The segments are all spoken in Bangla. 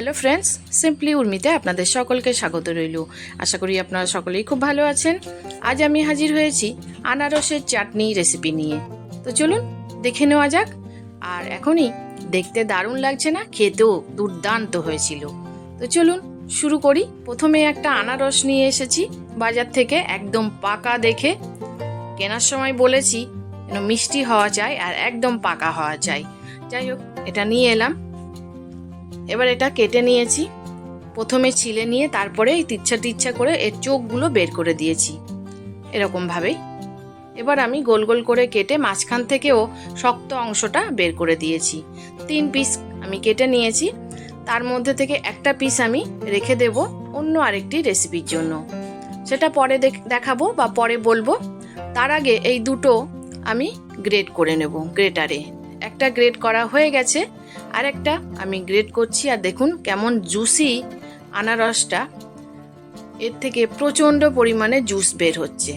হ্যালো ফ্রেন্ডস সিম্পলি উর্মিতে আপনাদের সকলকে স্বাগত রইল। আশা করি আপনারা সকলেই খুব ভালো আছেন। আজ আমি হাজির হয়েছি আনারসের চাটনি রেসিপি নিয়ে। তো চলুন, দেখে নেওয়া যাক। আর এখনই দেখতে দারুণ লাগছে না? খেতেও দুর্দান্ত হয়েছিল। তো চলুন, শুরু করি। প্রথমে একটা আনারস নিয়ে এসেছি। বাজার থেকে একদম পাকা দেখে। কেনার সময় বলেছি মিষ্টি হওয়া চাই আর একদম পাকা হওয়া চাই। যাই হোক, এটা নিয়ে এলাম। এবার এটা কেটে নিয়েছি। প্রথমে ছিলে নিয়ে তারপরে এই তিচ্ছা টিচ্ছা করে এর চোখগুলো বের করে দিয়েছি। এরকমভাবেই। এবার আমি গোল গোল করে কেটে মাঝখান থেকেও শক্ত অংশটা বের করে দিয়েছি। তিন পিস আমি কেটে নিয়েছি। তার মধ্যে থেকে একটা পিস আমি রেখে দেব অন্য আরেকটি রেসিপির জন্য। সেটা পরে দেখ- দেখাবো বা পরে বলব। তার আগে এই দুটো আমি গ্রেড করে নেব, গ্রেটারে। একটা গ্রেড করা হয়ে গেছে। আর একটা আমি গ্রেড করছি, আর দেখুন কেমন জুসি আনারসটা। এর থেকে প্রচণ্ড পরিমাণে জুস বের হচ্ছে।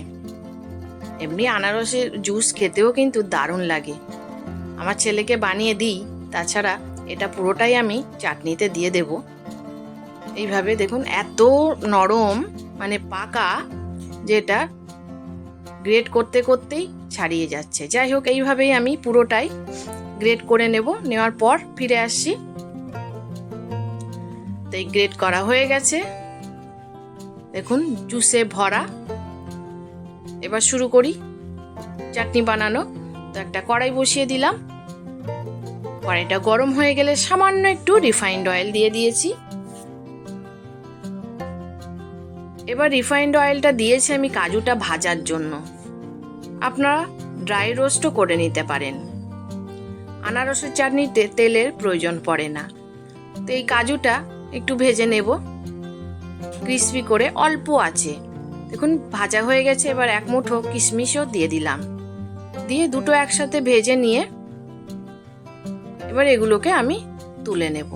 এমনি আনারসের জুস খেতেও কিন্তু দারুণ লাগে। আমার ছেলেকে বানিয়ে দিই, তাছাড়া এটা পুরোটাই আমি চাটনিতে দিয়ে দেব। এইভাবে দেখুন এত নরম মানে পাকা যেটা গ্রেড করতে করতেই ছাড়িয়ে যাচ্ছে। যাই হোক, এইভাবেই আমি পুরোটাই গ্রেড করে নেব। নেওয়ার পর ফিরে আসছি তো এই গ্রেড করা হয়ে গেছে। দেখুন জুসে ভরা। এবার শুরু করি। চাটনি বানানো। তো একটা কড়াই বসিয়ে দিলাম। কড়াইটা গরম হয়ে গেলে সামান্য একটু রিফাইন্ড অয়েল দিয়ে দিয়েছি। এবার রিফাইন্ড অয়েলটা দিয়েছি আমি কাজুটা ভাজার জন্য। আপনারা ড্রাই রোস্টও করে নিতে পারেন। আনারসের চাটনিতে তেলের প্রয়োজন পড়ে না। তো এই কাজুটা একটু ভেজে নেব। ক্রিসপি করে অল্প আছে। দেখুন, ভাজা হয়ে গেছে, এবার এক মুঠো কিশমিশও দিয়ে দিলাম। দিয়ে দুটো একসাথে ভেজে নিয়ে এবার এগুলোকে আমি তুলে নেব।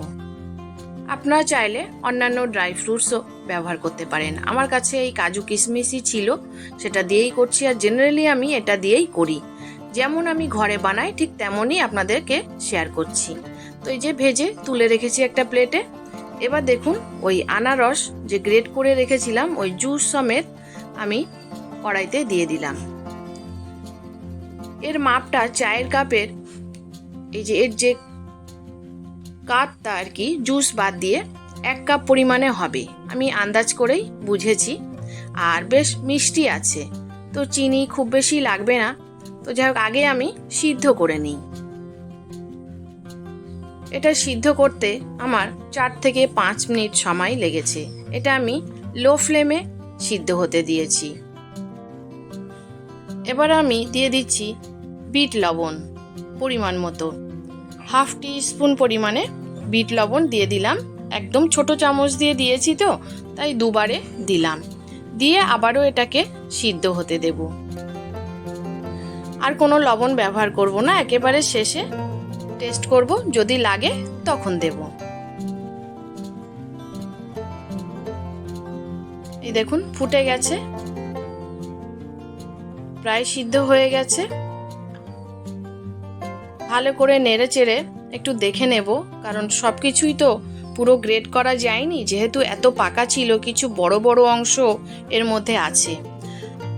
আপনারা চাইলে অন্যান্য ড্রাই ফ্রুটসও ব্যবহার করতে পারেন। আমার কাছে এই কাজু কিশমিশই ছিল, সেটা দিয়েই করছি, আর জেনারেলি আমি এটা দিয়েই করি। যেমন আমি ঘরে বানাই, ঠিক তেমনই আপনাদেরকে শেয়ার করছি। তো এই যে ভেজে তুলে রেখেছি একটা প্লেটে এবার দেখুন, ওই আনারস যে গ্রেট করে রেখেছিলাম, ওই জুস সমেত আমি কড়াইতে দিয়ে দিলাম। এর মাপটা চায়ের কাপের, এই যে এর যে কাপটা আর কি জুস বাদ দিয়ে এক কাপ পরিমাণে হবে। আমি আন্দাজ করেই বুঝেছি। আর বেশ মিষ্টি আছে। তো চিনি খুব বেশি লাগবে না। তো যাই হোক, আগে আমি সিদ্ধ করে নিই। এটা সিদ্ধ করতে আমার চার থেকে পাঁচ মিনিট সময় লেগেছে। এটা আমি লো ফ্লেমে সিদ্ধ হতে দিয়েছি। এবার আমি দিয়ে দিচ্ছি বিট লবণ পরিমাণ মতো। হাফ টি স্পুন পরিমাণে বিট লবণ দিয়ে দিলাম। একদম ছোট চামচ দিয়ে দিয়েছি তো, তাই দুবারে দিলাম। দিয়ে আবারও এটাকে সিদ্ধ হতে দেব। আর কোনো লবণ ব্যবহার করব না, একেবারে শেষে। টেস্ট করব, যদি লাগে, তখন দেব। এই দেখুন, ফুটে গেছে। প্রায় সিদ্ধ হয়ে গেছে। ভালো করে নেড়ে চেড়ে একটু দেখে নেব, কারণ সব কিছুই তো পুরো গ্রেড করা যায়নি, যেহেতু এত পাকা ছিল, কিছু বড় বড় অংশ এর মধ্যে আছে।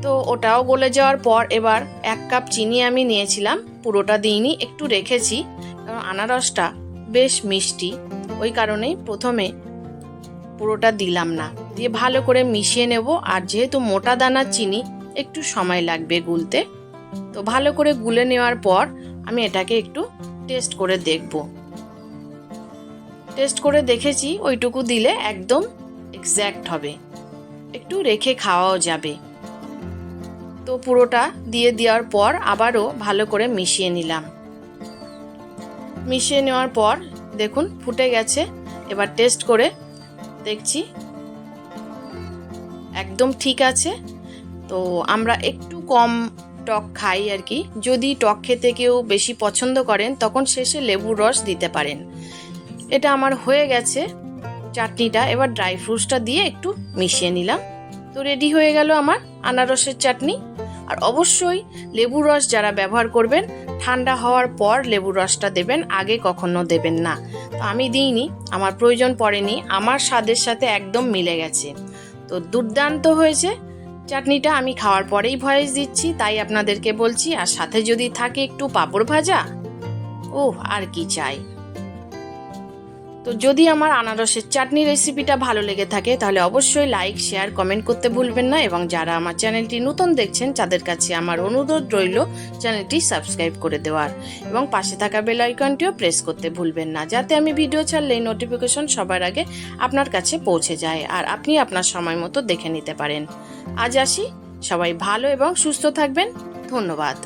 তো ওটাও গলে যাওয়ার পর এবার এক কাপ চিনি আমি নিয়েছিলাম। পুরোটা দিইনি, একটু রেখেছি। কারণ আনারসটা বেশ মিষ্টি। ওই কারণেই প্রথমে পুরোটা দিলাম না। দিয়ে ভালো করে মিশিয়ে নেব। আর যেহেতু মোটা দানার চিনি, একটু সময় লাগবে গুলতে। তো ভালো করে গুলে নেওয়ার পর আমি এটাকে একটু টেস্ট করে দেখব। টেস্ট করে দেখেছি, ওইটুকু দিলে একদম এক্স্যাক্ট হবে। একটু রেখে খাওয়াও যাবে। তো পুরোটা দিয়ে দেওয়ার পর আবারও ভালো করে মিশিয়ে নিলাম। মিশিয়ে নেওয়ার পর দেখুন ফুটে গেছে। এবার টেস্ট করে দেখছি একদম ঠিক আছে। তো আমরা একটু কম টক খাই আর কি। যদি টক খেতে কেউ বেশি পছন্দ করেন, তখন শেষে লেবুর রস দিতে পারেন। এটা আমার হয়ে গেছে চাটনিটা। এবার ড্রাই ফ্রুটসটা দিয়ে একটু মিশিয়ে নিলাম। তো রেডি হয়ে গেল আমার আনারসের চাটনি। আর অবশ্যই লেবুর রস যারা ব্যবহার করবেন, ঠান্ডা হওয়ার পর লেবুর রসটা দেবেন, আগে কখনো দেবেন না। তো আমি দিইনি, আমার প্রয়োজন পড়েনি, আমার স্বাদের সাথে একদম মিলে গেছে। তো দুর্দান্ত হয়েছে, চাটনিটা আমি খাওয়ার পরেই ভয়েস দিচ্ছি, তাই আপনাদেরকে বলছি, আর সাথে যদি থাকে একটু পাঁপড় ভাজা ও আর কি চাই। তো যদি আমার আনারসের চাটনি রেসিপিটা ভালো লেগে থাকে, তাহলে অবশ্যই লাইক শেয়ার কমেন্ট করতে ভুলবেন না এবং যারা আমার চ্যানেলটি নতুন দেখছেন, তাদের কাছে আমার অনুরোধ রইল চ্যানেলটি সাবস্ক্রাইব করে দেওয়ার এবং পাশে থাকা বেল আইকনটিও প্রেস করতে ভুলবেন না, যাতে আমি ভিডিও ছাড়লেই নোটিফিকেশন সবার আগে আপনার কাছে পৌঁছে যায় আর আপনি আপনার সময় মতো দেখে নিতে পারেন। আজ আসি, সবাই ভালো এবং সুস্থ থাকবেন, ধন্যবাদ।